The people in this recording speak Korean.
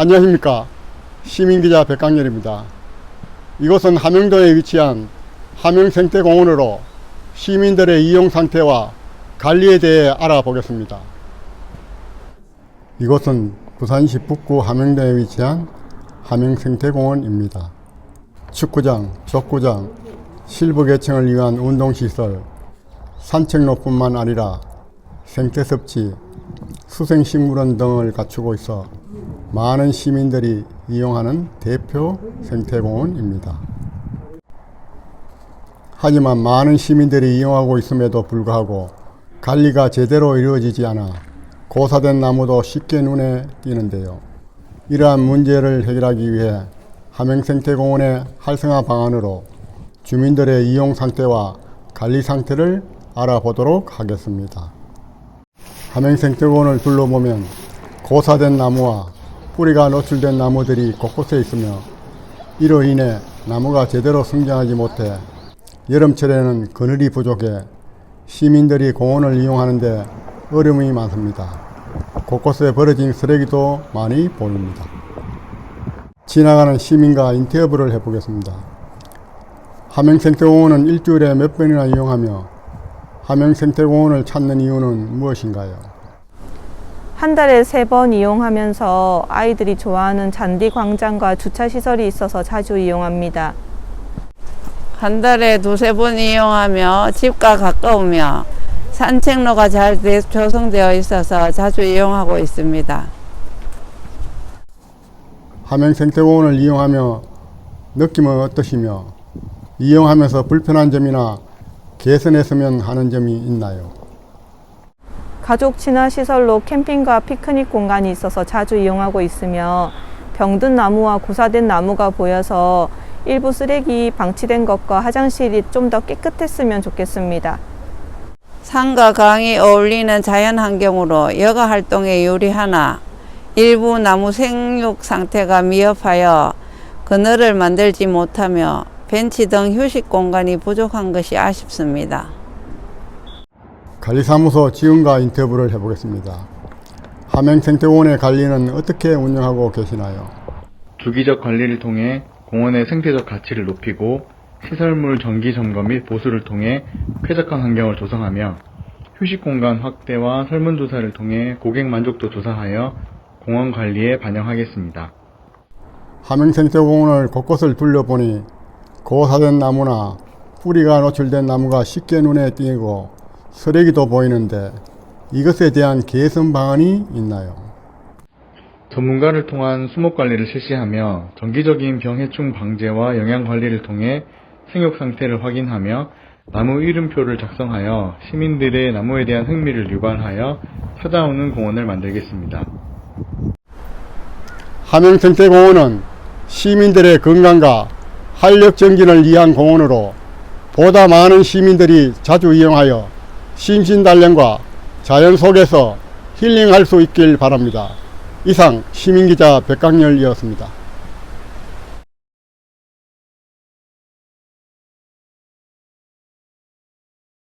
안녕하십니까 시민기자 백강렬입니다. 이곳은 함영도에 위치한 함영생태공원으로 시민들의 이용 상태와 관리에 대해 알아보겠습니다. 이곳은 부산시 북구 함영도에 위치한 함영생태공원입니다. 축구장, 족구장, 실버계층을 위한 운동시설, 산책로뿐만 아니라 생태섭지, 수생식물원 등을 갖추고 있어 많은 시민들이 이용하는 대표 생태공원입니다. 하지만 많은 시민들이 이용하고 있음에도 불구하고 관리가 제대로 이루어지지 않아 고사된 나무도 쉽게 눈에 띄는데요. 이러한 문제를 해결하기 위해 함영생태공원의 활성화 방안으로 주민들의 이용 상태와 관리 상태를 알아보도록 하겠습니다. 함영생태공원을 둘러보면 고사된 나무와 뿌리가 노출된 나무들이 곳곳에 있으며 이로 인해 나무가 제대로 성장하지 못해 여름철에는 그늘이 부족해 시민들이 공원을 이용하는데 어려움이 많습니다. 곳곳에 버려진 쓰레기도 많이 보입니다. 지나가는 시민과 인터뷰를 해보겠습니다. 함영생태공원은 일주일에 몇 번이나 이용하며 함영생태공원을 찾는 이유는 무엇인가요? 한 달에 세 번 이용하면서 아이들이 좋아하는 잔디 광장과 주차 시설이 있어서 자주 이용합니다. 한 달에 두세 번 이용하며 집과 가까우며 산책로가 잘 돼- 조성되어 있어서 자주 이용하고 있습니다. 함영생태공원을 이용하며 느낌은 어떠시며 이용하면서 불편한 점이나 개선했으면 하는 점이 있나요? 가족 친화 시설로 캠핑과 피크닉 공간이 있어서 자주 이용하고 있으며 병든 나무와 고사된 나무가 보여서 일부 쓰레기 방치된 것과 화장실이 좀 더 깨끗했으면 좋겠습니다. 산과 강이 어울리는 자연 환경으로 여가 활동에 유리하나 일부 나무 생육 상태가 미흡하여 그늘을 만들지 못하며 벤치 등 휴식 공간이 부족한 것이 아쉽습니다. 관리사무소 지원과 인터뷰를 해보겠습니다. 함영생태공원의 관리는 어떻게 운영하고 계시나요? 주기적 관리를 통해 공원의 생태적 가치를 높이고 시설물 정기 점검 및 보수를 통해 쾌적한 환경을 조성하며 휴식 공간 확대와 설문조사를 통해 고객 만족도 조사하여 공원 관리에 반영하겠습니다. 함영생태공원을 곳곳을 둘러보니 고사된 나무나 뿌리가 노출된 나무가 쉽게 눈에 띄고 쓰레기도 보이는데 이것에 대한 개선 방안이 있나요? 전문가를 통한 수목 관리를 실시하며 정기적인 병해충 방제와 영양 관리를 통해 생육 상태를 확인하며 나무 이름표를 작성하여 시민들의 나무에 대한 흥미를 유발하여 찾아오는 공원을 만들겠습니다. 함영생태공원은 시민들의 건강과 활력 정진을 위한 공원으로 보다 많은 시민들이 자주 이용하여 심신단련과 자연 속에서 힐링할 수 있길 바랍니다. 이상 시민기자 백강렬이었습니다.